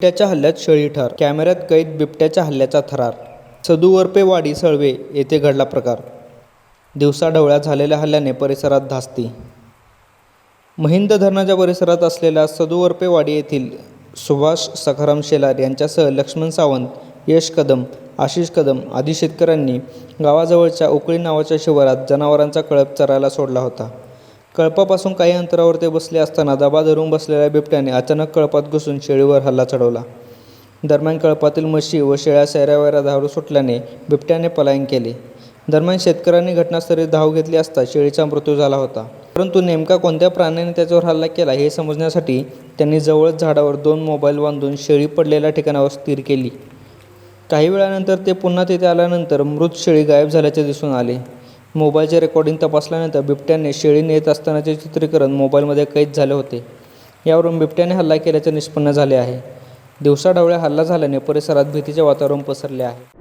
बिबट्याच्या हल्ल्यात शळी ठार. कॅमेऱ्यात कैद बिबट्याच्या हल्ल्याचा थरार. सदुवरपेवाडी सळवे येथे घडला प्रकार. दिवसाढवळ्या झालेल्या हल्ल्याने परिसरात धास्ती. महिंद धरणाच्या परिसरात असलेल्या सदुवरपेवाडी येथील सुभाष सखाराम शेलार यांच्यासह लक्ष्मण सावंत यश कदम आशिष कदम आदी शेतकऱ्यांनी गावाजवळच्या उकळी नावाच्या शिवारात जनावरांचा कळप चरायला सोडला होता. कळपापासून काही अंतरावर ते बसले असताना दबा धरून बसलेल्या बिबट्याने अचानक कळपात घुसून शेळीवर हल्ला चढवला. दरम्यान कळपातील म्हशी व शेळ्या सैरावैरा धावू सुटल्याने बिबट्याने पलायन केले. दरम्यान शेतकऱ्यांनी घटनास्थळी धाव घेतली असता शेळीचा मृत्यू झाला होता. परंतु नेमका कोणत्या प्राण्याने त्याच्यावर हल्ला केला हे समजण्यासाठी त्यांनी जवळच झाडावर दोन मोबाईल बांधून शेळी पडलेल्या ठिकाणावर स्थिर केली. काही वेळानंतर ते पुन्हा तिथे आल्यानंतर मृत शेळी गायब झाल्याचे दिसून आले. मोबाईलचे रेकॉर्डिंग तपासल्यानंतर बिबट्याने शेळी नेत असतानाचे चित्रीकरण मोबाईलमध्ये कैद झाले होते. यावरून बिबट्याने हल्ला केल्याचे निष्पन्न झाले आहे. दिवसाढवळ्या हल्ला झाल्याने परिसरात भीतीचे वातावरण पसरले आहे.